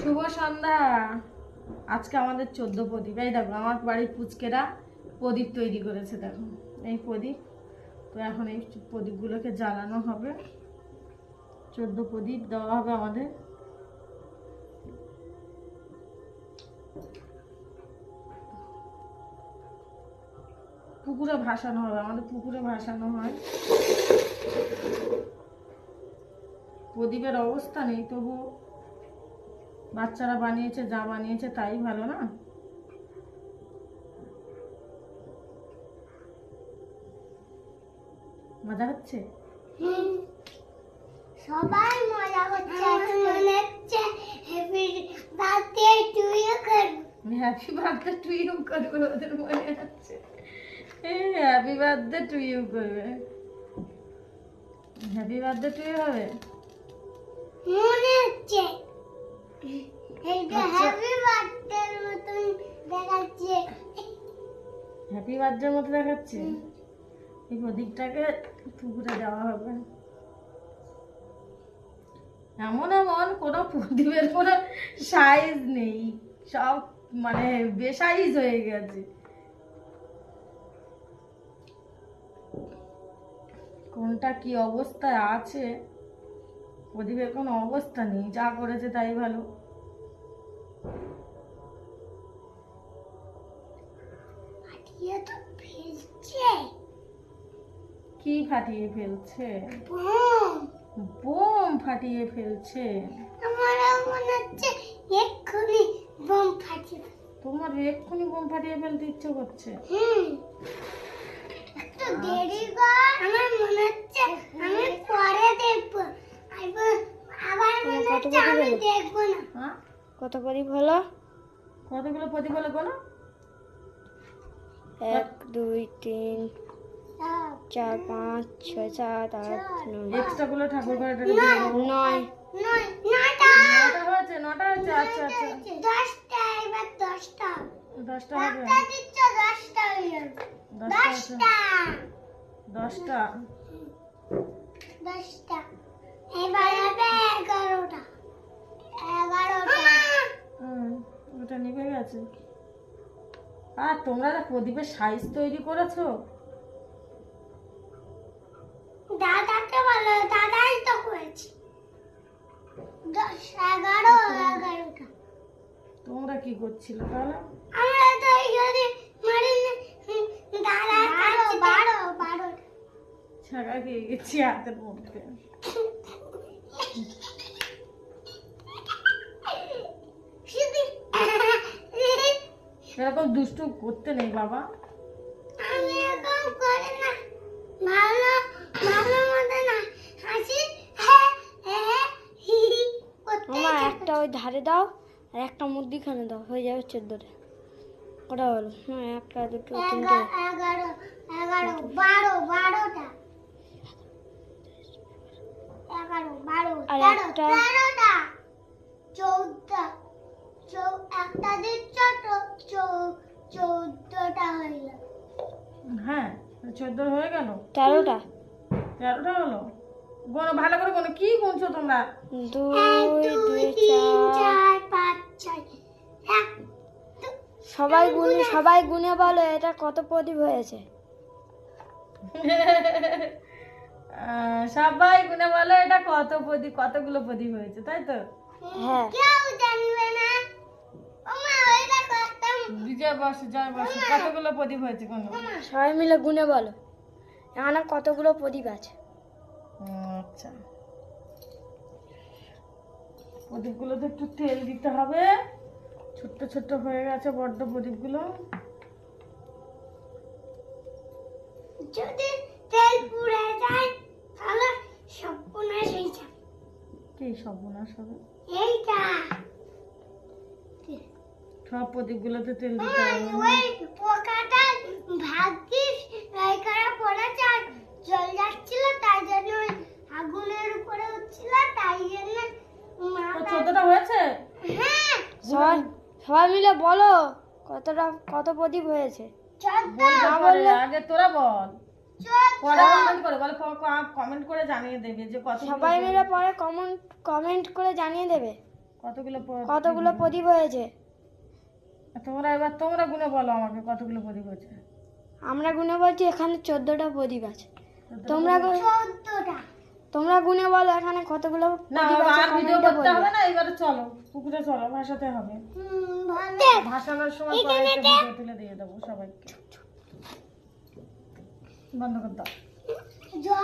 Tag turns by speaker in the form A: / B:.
A: শুভ সন্ধ্যা আজকে আমাদের চোদ্দ প্রদীপ এই দেখো আমার বাড়ির পুচকেরা প্রদীপ তৈরি করেছে দেখো এই প্রদীপ তো এখন এই প্রদীপগুলোকে জ্বালানো হবে চোদ্দ প্রদীপ দেওয়া হবে আমাদের পুকুরে ভাসানো হবে আমাদের পুকুরে ভাসানো হয় প্রদীপের অবস্থা নেই তবু বাচ্চারা বানিয়েছে যা বানিয়েছে তাই ভালো না মজা হচ্ছে
B: সবাই মজা হচ্ছে মনে হ্যাপি বার্থডে টু ইউ করব
A: হ্যাপি বার্থডে টু ইউ করব ওদের মনে হচ্ছে হ্যাপি বার্থডে টু ইউ করবে হ্যাপি বার্থডে টু ইউ হবে
B: মনে হচ্ছে হ্যাপি আচ্ছা। বার্থডের মতো
A: দেখাচ্ছে এই প্রদীপটাকে দেওয়া হবে এমন এমন কোনো প্রদীপের কোনো সাইজ নেই সব মানে বেসাইজ হয়ে গেছে কোনটা কি অবস্থায় আছে ওদিকে কোনো অবস্থা নেই যা করেছে তাই ভালো কি ফাটিয়ে ফেলছে বোম ফাটিয়ে ফেলছে
B: আমারও মনে এক্ষুনি
A: তোমার এক্ষুনি বোম ফাটিয়ে ফেলতে ইচ্ছে করছে
B: হুম দেরি
C: কত প্রদীপ
A: কতগুলো প্রদীপ বলো
C: এক দুই তিন চার পাঁচ ছয় সাত আট নয়
A: এক্সট্রা গুলো ঠাকুর
C: নয়
B: নটা
A: হয়েছে নটা হয়েছে আচ্ছা আচ্ছা দশটা এবার
B: দশটা দশটা হবে দশটা দশটা দশটা দশটা এবার হবে এগারোটা এগারোটা
A: হুম ওটা নিভে গেছে আর তোমরা প্রদীপের সাইজ তৈরি করেছো
B: দাদাকে বলো দাদাই তো করেছি
A: তোমরা কি করছিল তাহলে
B: আমরা তো এখানে মারি দাদা
C: বারো বারো বারো
A: ছাড়া গিয়ে গেছি হাতের মধ্যে এরকম দুষ্টু করতে নেই বাবা
B: আমি এরকম করি না ভালো ভালো মতো না হাসি
C: একটা ওই ধারে দাও আর একটা মুদিখানে দাও হয়ে যাবে চোদ্দটা কটা হলো হ্যাঁ একটা দুটো
B: তিনটে এগারো এগারো বারো বারোটা একটা চোদ্দ
A: হ্যাঁ হয়ে তেরোটা তেরোটা ভালো করে গুনছো তোমরা
C: দুই
B: চার পাঁচ
C: সবাই গুনে সবাই গুনে বলো এটা কত প্রদীপ হয়েছে
A: সবাই গুনে বলো এটা কত প্রদীপ কতগুলো প্রদীপ হয়েছে তাই তো হ্যাঁ জয় বসে কতগুলো প্রদীপ হয়েছে কোন
C: সবাই মিলে গুনে বলো এখানে কতগুলো প্রদীপ আছে আচ্ছা
A: প্রদীপগুলোতে একটু তেল দিতে হবে ছোট্ট ছোট্ট হয়ে গেছে বড্ড প্রদীপগুলো
B: যদি তেল পুড়ে যায় তাহলে সর্বনাশ হয়ে যাবে
A: কি সর্বনাশ হবে সব প্রদীপগুলোতে তেল দিতে
B: হবে ওই পোকাটা ভাগ্যিস রাইকারা পড়েছে আর জল যাচ্ছিল তাই জন্য ওই আগুনের উপরে উঠছিল তাই জন্য
A: ছোটটা হয়েছে
B: হ্যাঁ
C: সবাই সবাই মিলে বলো কতটা কত প্রদীপ হয়েছে
A: আগে তোরা বল কমেন্ট করে জানিয়ে দেবে যে
C: কত সবাই মিলে পরে কমেন্ট কমেন্ট করে জানিয়ে দেবে কতগুলো কতগুলো প্রদীপ হয়েছে
A: তোমরা এবার তোমরা গুনে বলো আমাকে কতগুলো প্রদীপ আছে
C: আমরা গুনে বলছি এখানে চোদ্দটা প্রদীপ আছে তোমরা তোমরা গুনে বলো এখানে কতগুলো
A: না আর ভিডিও করতে হবে না এবারে চলো পুকুরে চলো ভাসাতে হবে ভাসানোর সময় পরে তুলে দিয়ে দেবো সবাইকে বন্ধ করতে দাও